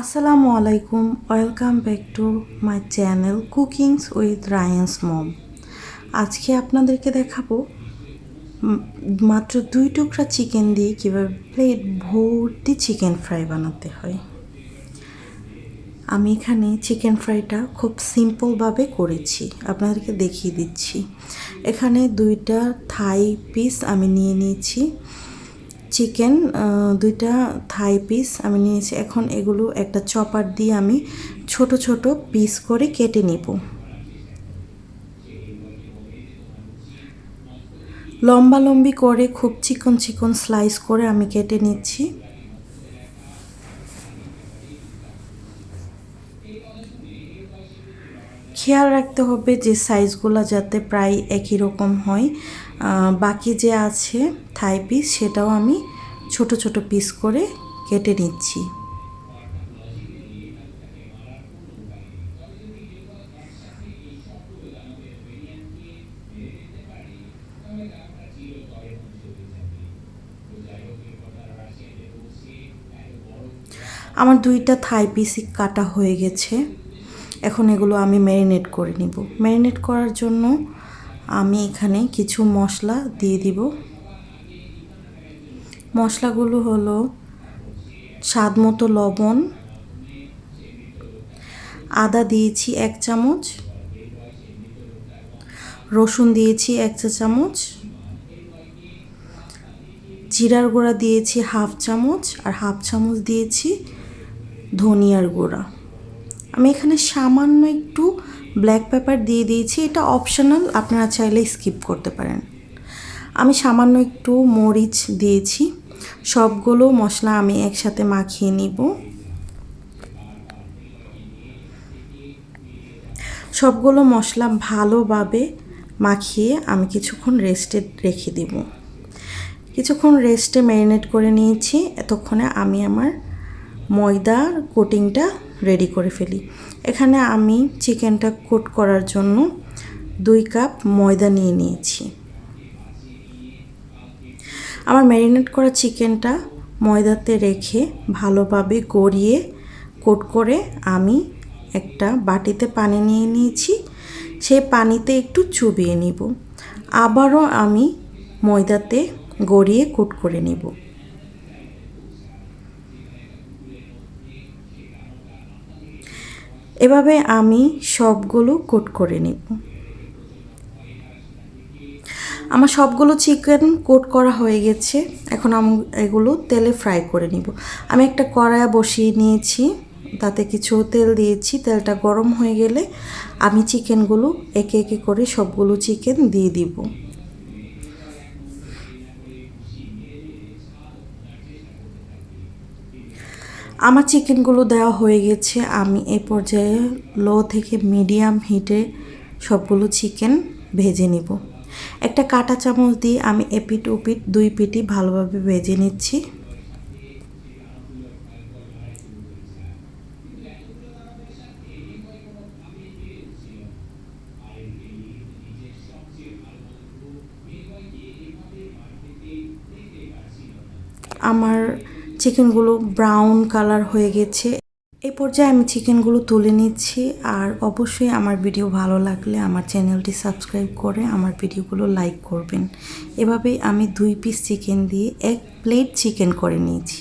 আসসালামু আলাইকুম, welcome back to my channel cookings with Rayan's mom. আজকে আপনাদেরকে দেখাবো মাত্র দুই টুকরা চিকেন দিয়ে কীভাবে প্লেট ভর্তি চিকেন ফ্রাই বানাতে হয়। আমি এখানে চিকেন ফ্রাইটা খুব সিম্পলভাবে করেছি, আপনাদেরকে দেখিয়ে দিচ্ছি। এখানে দুইটা থাই পিস আমি নিয়ে নিয়েছি। চিকেন দুইটা থাই পিস আমি নিয়েছি। এখন এগুলো একটা চপার দিয়ে আমি ছোট ছোট পিস করে কেটে নিব। লম্বা লম্বি করে খুব চিকন চিকন স্লাইস করে আমি কেটে নিচ্ছি। খেয়াল রাখতে হবে যে সাইজগুলো যাতে প্রায় একই রকম হয়। বাকি যে আছে থাই পিস সেটাও আমি ছোট ছোট পিস করে কেটে নিচ্ছি। আমার দুইটা থাই পিসই কাটা হয়ে গেছে। এখন এগুলো আমি ম্যারিনেট করে নিব। ম্যারিনেট করার জন্য আমি এখানে কিছু মশলা দিয়ে দিব। মশলাগুলো হলো স্বাদ মতো লবণ, আদা দিয়েছি এক চামচ, রসুন দিয়েছি এক চা চামচ, জিরার গুঁড়া দিয়েছি হাফ চামচ, আর হাফ চামচ দিয়েছি ধনিয়ার গুঁড়া। আমি এখানে সামান্য একটু ব্ল্যাক পেপার দিয়ে দিয়েছি। এটা অপশনাল আপনারা চাইলে স্কিপ করতে পারেন। আমি সামান্য একটু মরিচ দিয়েছি। সবগুলো মশলা আমি একসাথে মাখিয়ে নিব। সবগুলো মশলা ভালোভাবে মাখিয়ে আমি কিছুক্ষণ রেস্টে রেখে দিব। কিছুক্ষণ রেস্টে ম্যারিনেট করে নিয়েছি। এতক্ষণে আমি আমার ময়দার কোটিংটা রেডি করে ফেলি। এখানে আমি চিকেনটা কোট করার জন্য দুই কাপ ময়দা নিয়ে নিয়েছি। আমার ম্যারিনেট করা চিকেনটা ময়দাতে রেখে ভালোভাবে গড়িয়ে কোট করে আমি একটা বাটিতে পানি নিয়ে নিয়েছি। সেই পানিতে একটু চুবিয়ে নিব। আবারও আমি ময়দাতে গড়িয়ে কোট করে নিব। এভাবে আমি সবগুলো কোট করে নিব। আমার সবগুলো চিকেন কোট করা হয়ে গেছে। এখন আমি, এগুলো তেলে ফ্রাই করে নিব। আমি একটা কড়াই বসিয়ে নিয়েছি, তাতে কিছু তেল দিয়েছি। তেলটা গরম হয়ে গেলে আমি চিকেনগুলো একে একে করে সবগুলো চিকেন দিয়ে দিব। আমার চিকেনগুলো দেওয়া হয়ে গেছে। আমি এই পর্যায়ে লো থেকে মিডিয়াম হিটে সবগুলো চিকেন ভেজে নিব। একটা কাটা চামচ দিয়ে আমি এপিট ওপিট দুই পিটি ভালোভাবে ভেজে নিচ্ছি। আমার চিকেনগুলো ব্রাউন কালার হয়ে গেছে। এই পর্যায়ে আমি চিকেনগুলো তুলে নিচ্ছি আর অবশ্যই আমার ভিডিও ভালো লাগলে আমার চ্যানেলটি সাবস্ক্রাইব করে আমার ভিডিওগুলো লাইক করবেন। এভাবেই আমি দুই পিস চিকেন দিয়ে এক প্লেট চিকেন করে নিয়েছি।